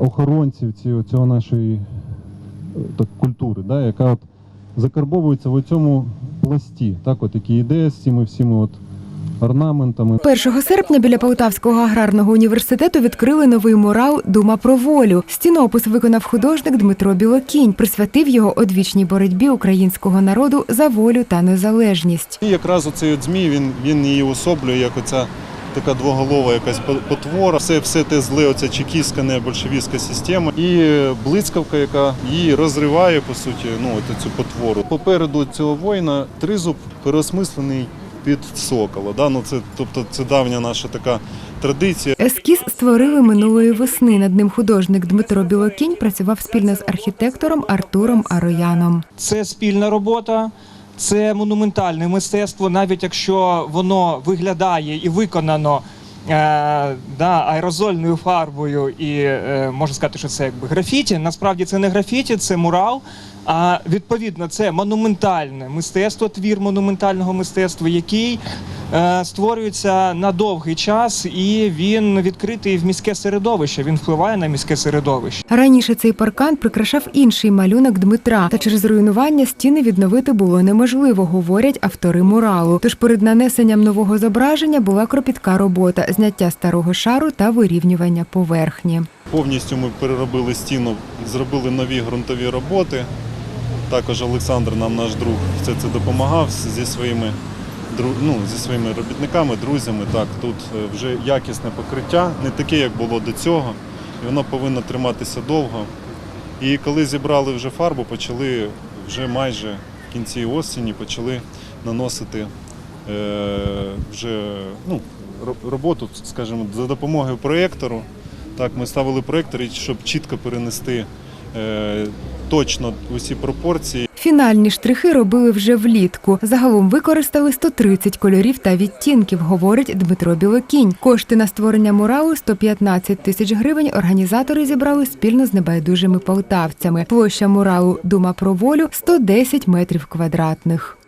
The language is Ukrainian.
охоронців цього, цього нашої е, так, культури, да, яка от закарбовується в цьому пласті. Так, от які ідеї з цими всіми от орнаментами. 1 серпня біля Полтавського аграрного університету відкрили новий мурал Дума про волю. Стінопис виконав художник Дмитро Білокінь, присвятив його одвічній боротьбі українського народу за волю та незалежність. І якраз оцей от змій, він, він її особлює, як оця така двоголова якась по- потвора. Все, все те зле, оця чекістська необольшевістська система. І блискавка, яка її розриває, по суті, ну, от цю потвору. Попереду цього воїна тризуб переосмислений під сокола. Да? Ну, це, тобто це давня наша така традиція. Ескіз створили минулої весни. Над ним художник Дмитро Білокінь працював спільно з архітектором Артуром Арояном. Це спільна робота, це монументальне мистецтво, навіть якщо воно виглядає і виконано е, да, аерозольною фарбою, і е, можна сказати, що це якби графіті. Насправді це не графіті, це мурал. А відповідно, це монументальне мистецтво, твір монументального мистецтва, який е, створюється на довгий час, і він відкритий в міське середовище. Він впливає на міське середовище. Раніше цей паркан прикрашав інший малюнок Дмитра, та через руйнування стіни відновити було неможливо, говорять автори муралу. Тож перед нанесенням нового зображення була кропітка робота, зняття старого шару та вирівнювання поверхні. Повністю ми переробили стіну, зробили нові ґрунтові роботи. Також Олександр, нам наш друг, все це допомагав зі своїми, ну, зі своїми робітниками, друзями. Так, тут е, вже якісне покриття, не таке, як було до цього, і воно повинно триматися довго. І коли зібрали вже фарбу, почали вже майже в кінці осені почали наносити е, вже ну, роботу, скажімо, за допомогою проєктору. Так, ми ставили проєктор, щоб чітко перенести е, точно усі пропорції. Фінальні штрихи робили вже влітку. Загалом використали 130 кольорів та відтінків, говорить Дмитро Білокінь. Кошти на створення муралу 115 тисяч гривень. Організатори зібрали спільно з небайдужими полтавцями. Площа муралу Дума про волю 110 метрів квадратних.